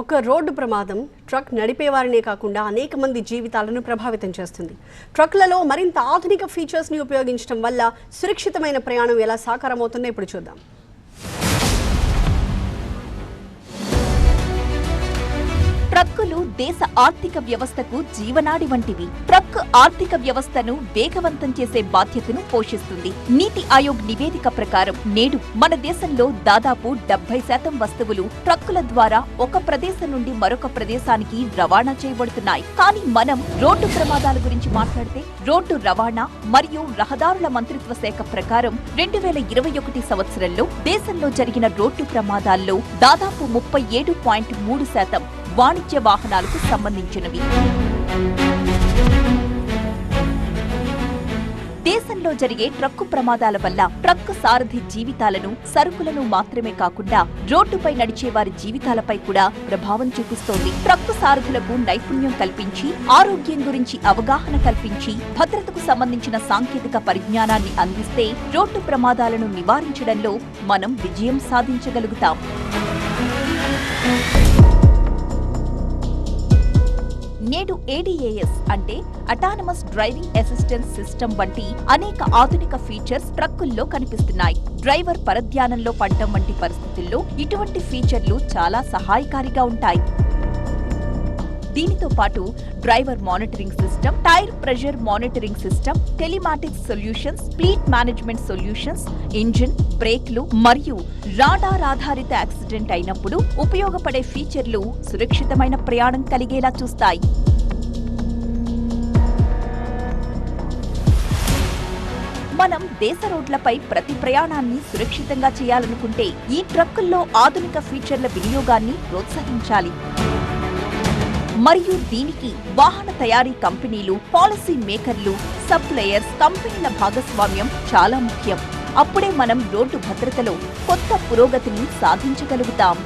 ఒక రోడ్డు ప్రమాదం ట్రక్ నడిపేవారినే కాకుండా అనేక మంది జీవితాలను ప్రభావితం చేస్తుంది. ట్రక్లలో మరింత ఆధునిక ఫీచర్స్ని ఉపయోగించడం వల్ల సురక్షితమైన ప్రయాణం ఎలా సాకారమవుతుందో ఇప్పుడు చూద్దాం. దేశ ఆర్థిక వ్యవస్థకు జీవనాడి వంటివి. ట్రక్ ఆర్థిక వ్యవస్థను వేగవంతం చేసే బాధ్యతను పోషిస్తుంది. నీతి ఆయోగ్ నివేదిక ప్రకారం నేడు మన దేశంలో దాదాపు డెబ్బై శాతం వస్తువులు ట్రక్కుల ద్వారా ఒక ప్రదేశం నుండి మరొక ప్రదేశానికి రవాణా చేయబడుతున్నాయి. కానీ మనం రోడ్డు ప్రమాదాల గురించి మాట్లాడితే రోడ్డు రవాణా మరియు రహదారుల మంత్రిత్వ శాఖ ప్రకారం రెండు వేల ఇరవై ఒకటి సంవత్సరంలో దేశంలో జరిగిన రోడ్డు ప్రమాదాల్లో దాదాపు ముప్పై ఏడు పాయింట్ మూడు శాతం వాణిజ్య వాహనాలకు సంబంధించినవి. దేశంలో జరిగే ట్రక్కు ప్రమాదాల వల్ల ట్రక్కు సారథి జీవితాలను సరుకులను మాత్రమే కాకుండా రోడ్డుపై నడిచే వారి జీవితాలపై కూడా ప్రభావం చూపిస్తోంది. ట్రక్కు సారథులకు నైపుణ్యం కల్పించి ఆరోగ్యం గురించి అవగాహన కల్పించి భద్రతకు సంబంధించిన సాంకేతిక పరిజ్ఞానాన్ని అందిస్తే రోడ్డు ప్రమాదాలను నివారించడంలో మనం విజయం సాధించగలుగుతాం. నేడు ఏడీఏఎస్ అంటే అటానమస్ డ్రైవింగ్ అసిస్టెన్స్ సిస్టమ్ వంటి అనేక ఆధునిక ఫీచర్స్ ట్రక్కుల్లో కనిపిస్తున్నాయి. డ్రైవర్ పరధ్యానంలో పడటం వంటి పరిస్థితుల్లో ఇటువంటి ఫీచర్లు చాలా సహాయకారిగా ఉంటాయి. దీనితో పాటు driver monitoring system tyre pressure monitoring system telematics solutions fleet management solutions engine బ్రేక్లు మరియు రాడార్ ఆధారిత యాక్సిడెంట్ అయినప్పుడు ఉపయోగపడే ఫీచర్లు సురక్షితమైన ప్రయాణం కలిగేలా చూస్తాయి. మనం దేశ రోడ్లపై ప్రతి ప్రయాణాన్ని సురక్షితంగా చేయాలనుకుంటే ఈ ట్రక్కుల్లో ఆధునిక ఫీచర్ల వినియోగాన్ని ప్రోత్సహించాలి. మరియు దీనికి వాహన తయారీ కంపెనీలు పాలసీ మేకర్లు సప్లయర్స్ కంపెనీల భాగస్వామ్యం చాలా ముఖ్యం. అప్పుడే మనం రోడ్డు భద్రతలో కొత్త పురోగతిని సాధించగలుగుతాం.